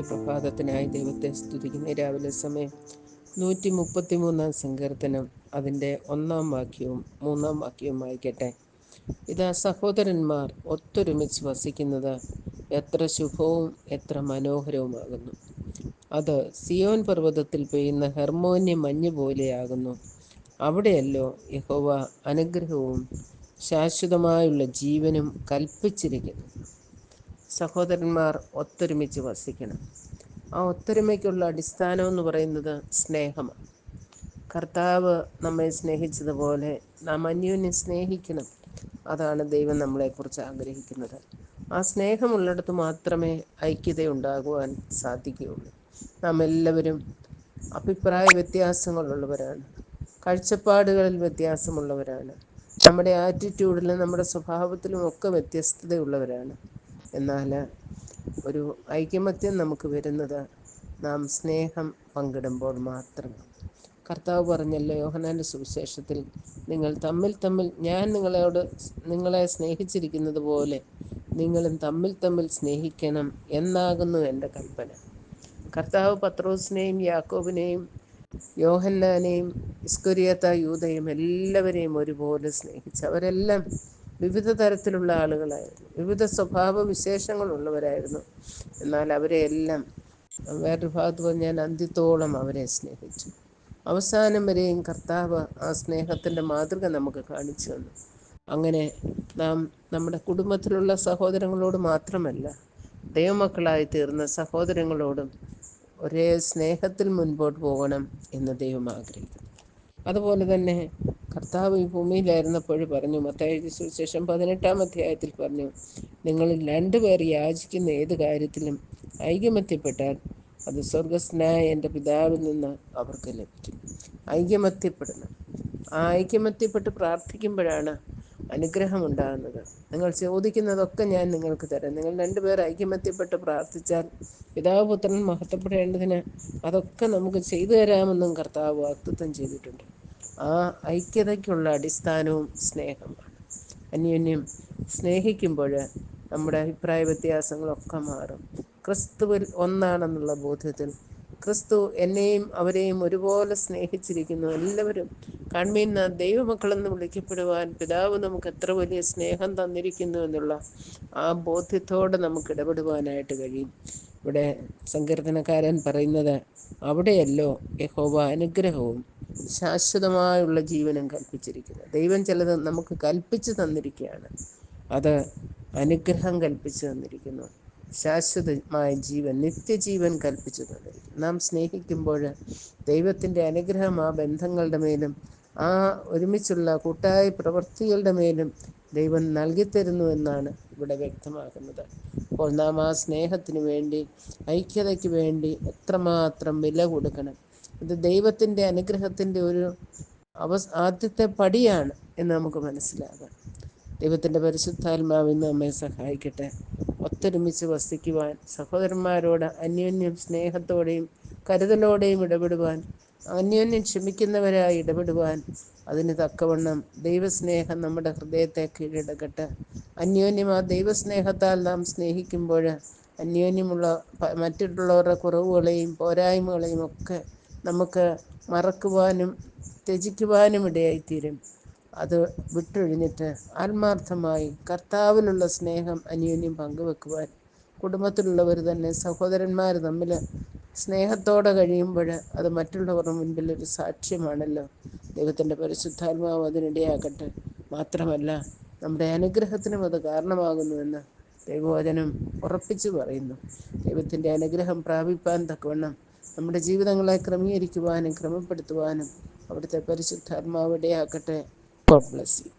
പ്രഭാതത്തിനായി ദൈവത്തെ സ്തുതിക്കുന്ന. രാവിലെ സമയം നൂറ്റി മുപ്പത്തി മൂന്നാം സങ്കീർത്തനം അതിന്റെ ഒന്നാം വാക്യവും മൂന്നാം വാക്യവും വായിക്കട്ടെ ഇതാ സഹോദരന്മാർ ഒത്തൊരുമിച്ച് വസിക്കുന്നത് എത്ര ശുഭവും എത്ര മനോഹരവുമാകുന്നു. അത് സിയോൻ പർവതത്തിൽ പെയ്യുന്ന ഹെർമോന്യ മഞ്ഞ് പോലെയാകുന്നു. അവിടെയല്ലോ യഹോവ അനുഗ്രഹവും ശാശ്വതമായുള്ള ജീവനും കൽപ്പിച്ചിരിക്കുന്നു. സഹോദരന്മാർ ഒത്തൊരുമിച്ച് വസിക്കണം. ആ ഒത്തൊരുമയ്ക്കുള്ള അടിസ്ഥാനം എന്ന് പറയുന്നത് സ്നേഹമാണ്. കർത്താവ് നമ്മെ സ്നേഹിച്ചതുപോലെ നാം അന്യോന്യം സ്നേഹിക്കണം. അതാണ് ദൈവം നമ്മളെക്കുറിച്ച് ആഗ്രഹിക്കുന്നത്. ആ സ്നേഹമുള്ളിടത്ത് മാത്രമേ ഐക്യത ഉണ്ടാകുവാൻ സാധിക്കുകയുള്ളൂ. നാം എല്ലാവരും അഭിപ്രായ വ്യത്യാസങ്ങളുള്ളവരാണ്. കാഴ്ചപ്പാടുകളിൽ വ്യത്യാസമുള്ളവരാണ്. നമ്മുടെ ആറ്റിറ്റ്യൂഡിലും നമ്മുടെ സ്വഭാവത്തിലും ഒക്കെ വ്യത്യസ്തതയുള്ളവരാണ്. എന്നാൽ ഒരു ഐകമത്യം നമുക്ക് വരുന്നത് നാം സ്നേഹം പങ്കിടുമ്പോൾ മാത്രമാണ്. കർത്താവ് പറഞ്ഞല്ലോ യോഹനാന്റെ സുവിശേഷത്തിൽ നിങ്ങൾ തമ്മിൽ തമ്മിൽ ഞാൻ നിങ്ങളോട് നിങ്ങളെ സ്നേഹിച്ചിരിക്കുന്നത് പോലെ നിങ്ങളും തമ്മിൽ തമ്മിൽ സ്നേഹിക്കണം എന്നാകുന്നു എന്റെ കൽപ്പന. കർത്താവ് പത്രോസിനെയും യാക്കോബിനെയും യോഹന്നാനെയും ഇസ്കുരിയത്ത യൂതയും എല്ലാവരെയും ഒരുപോലെ സ്നേഹിച്ചു അവരെല്ലാം വിവിധ തരത്തിലുള്ള ആളുകളായിരുന്നു. വിവിധ സ്വഭാവ വിശേഷങ്ങളുള്ളവരായിരുന്നു. എന്നാൽ അവരെ എല്ലാം വേറൊരു ഭാഗത്ത് ഞാൻ അന്ത്യത്തോളം അവരെ സ്നേഹിച്ചു. അവസാനം വരെയും കർത്താവ് ആ സ്നേഹത്തിന്റെ മാതൃക നമുക്ക് കാണിച്ചു തന്നു. അങ്ങനെ നാം നമ്മുടെ കുടുംബത്തിലുള്ള സഹോദരങ്ങളോട് മാത്രമല്ല ദൈവമക്കളായി തീർന്ന സഹോദരങ്ങളോടും ഒരേ സ്നേഹത്തിൽ മുൻപോട്ട് പോകണം എന്ന് ദൈവം ആഗ്രഹിക്കുന്നു. അതുപോലെ തന്നെ കർത്താവ് ഈ ഭൂമിയിലായിരുന്നപ്പോൾ പറഞ്ഞു മത്തായി സുവിശേഷം പതിനെട്ടാം അധ്യായത്തിൽ പറഞ്ഞു നിങ്ങൾ രണ്ടുപേർ യാചിക്കുന്ന ഏത് കാര്യത്തിലും ഐകമത്യപ്പെട്ടാൽ അത് സ്വർഗസ്നായ എന്റെ പിതാവിൽ നിന്ന് അവർക്ക് ലഭിക്കും. ഐകമത്യപ്പെടണം. ആ ഐക്യമത്യപ്പെട്ട് പ്രാർത്ഥിക്കുമ്പോഴാണ് അനുഗ്രഹം ഉണ്ടാകുന്നത്. നിങ്ങൾ ചോദിക്കുന്നതൊക്കെ ഞാൻ നിങ്ങൾക്ക് തരാം. നിങ്ങൾ രണ്ടുപേർ ഐക്യമത്യപ്പെട്ട് പ്രാർത്ഥിച്ചാൽ പിതാവ് പുത്രൻ മഹത്വപ്പെടേണ്ടതിന് അതൊക്കെ നമുക്ക് ചെയ്തു തരാമെന്നും കർത്താവ് വാക്തത്വം ചെയ്തിട്ടുണ്ട്. ആ ഐക്യതയ്ക്കുള്ള അടിസ്ഥാനവും സ്നേഹമാണ് അന്യോന്യം സ്നേഹിക്കുമ്പോൾ നമ്മുടെ അഭിപ്രായ വ്യത്യാസങ്ങളൊക്കെ മാറും. ക്രിസ്തുവിൽ ഒന്നാണെന്നുള്ള ബോധ്യത്തിൽ ക്രിസ്തു എന്നെയും അവരെയും ഒരുപോലെ സ്നേഹിച്ചിരിക്കുന്നു. എല്ലാവരും കൺമീന്ന ദൈവമക്കളെന്ന് വിളിക്കപ്പെടുവാൻ പിതാവ് നമുക്ക് എത്ര വലിയ സ്നേഹം തന്നിരിക്കുന്നു എന്നുള്ള ആ ബോധ്യത്തോടെ നമുക്ക് ഇടപെടുവാനായിട്ട് കഴിയും. ഇവിടെ സങ്കീർത്തനക്കാരൻ പറയുന്നത് അവിടെയല്ലോ യഹോവ അനുഗ്രഹവും ശാശ്വതമായുള്ള ജീവനും കൽപ്പിച്ചിരിക്കുന്നത് ദൈവം ചിലത് നമുക്ക് കൽപ്പിച്ചു തന്നിരിക്കുകയാണ്. അത് അനുഗ്രഹം കൽപ്പിച്ചു തന്നിരിക്കുന്നു. ശാശ്വതമായ ജീവൻ നിത്യജീവൻ കൽപ്പിച്ചു തന്നിരിക്കുന്നു. നാം സ്നേഹിക്കുമ്പോൾ ദൈവത്തിന്റെ അനുഗ്രഹം ആ ബന്ധങ്ങളുടെ മേലും ആ ഒരുമിച്ചുള്ള കൂട്ടായ പ്രവൃത്തികളുടെ മേലും ദൈവം നൽകിത്തരുന്നു എന്നാണ് ഇവിടെ വ്യക്തമാക്കുന്നത്. അപ്പോൾ നാം ആ സ്നേഹത്തിന് വേണ്ടി ഐക്യതയ്ക്ക് വേണ്ടി എത്രമാത്രം വില കൊടുക്കണം. ഇത് ദൈവത്തിന്റെ അനുഗ്രഹത്തിന്റെ ഒരു അവ ആദ്യത്തെ പടിയാണ് എന്ന് നമുക്ക് മനസ്സിലാകാം. ദൈവത്തിന്റെ പരിശുദ്ധാത്മാവിൽ നിന്ന് നമ്മെ സഹായിക്കട്ടെ. ഒത്തൊരുമിച്ച് വസിക്കുവാൻ സഹോദരന്മാരോട് അന്യോന്യം സ്നേഹത്തോടെയും കരുതലോടെയും ഇടപെടുവാൻ അന്യോന്യം ക്ഷമിക്കുന്നവരായി ഇടപെടുവാൻ അതിന് തക്കവണ്ണം ദൈവസ്നേഹം നമ്മുടെ ഹൃദയത്തെ കീഴടക്കട്ടെ. അന്യോന്യം ആ ദൈവസ്നേഹത്താൽ നാം സ്നേഹിക്കുമ്പോൾ അന്യോന്യമുള്ള മറ്റുള്ളവരുടെ കുറവുകളെയും പോരായ്മകളെയും ഒക്കെ നമുക്ക് മറക്കുവാനും ത്യജിക്കുവാനും ഇടയായിത്തീരും. അത് വിട്ടൊഴിഞ്ഞിട്ട് ആത്മാർത്ഥമായി കർത്താവിനുള്ള സ്നേഹം അന്യോന്യം പങ്കുവെക്കുവാൻ കുടുംബത്തിലുള്ളവർ തന്നെ സഹോദരന്മാർ തമ്മിൽ സ്നേഹത്തോടെ കഴിയുമ്പോൾ അത് മറ്റുള്ളവരുടെ മുൻപിൽ ഒരു സാക്ഷ്യമാണല്ലോ. ദൈവത്തിന്റെ പരിശുദ്ധാത്മാവ് അതിനിടയാക്കട്ടെ മാത്രമല്ല നമ്മുടെ അനുഗ്രഹത്തിനും അത് കാരണമാകുന്നുവെന്ന് ദൈവവചനം ഉറപ്പിച്ചു പറയുന്നു. ദൈവത്തിന്റെ അനുഗ്രഹം പ്രാപിപ്പാൻ തക്കവണ്ണം നമ്മുടെ ജീവിതങ്ങളെ ക്രമീകരിക്കുവാനും ക്രമപ്പെടുത്തുവാനും അവിടുത്തെ പരിശുദ്ധാത്മാവിടെ ആകട്ടെ ഗോഡ് ബ്ലസ് യു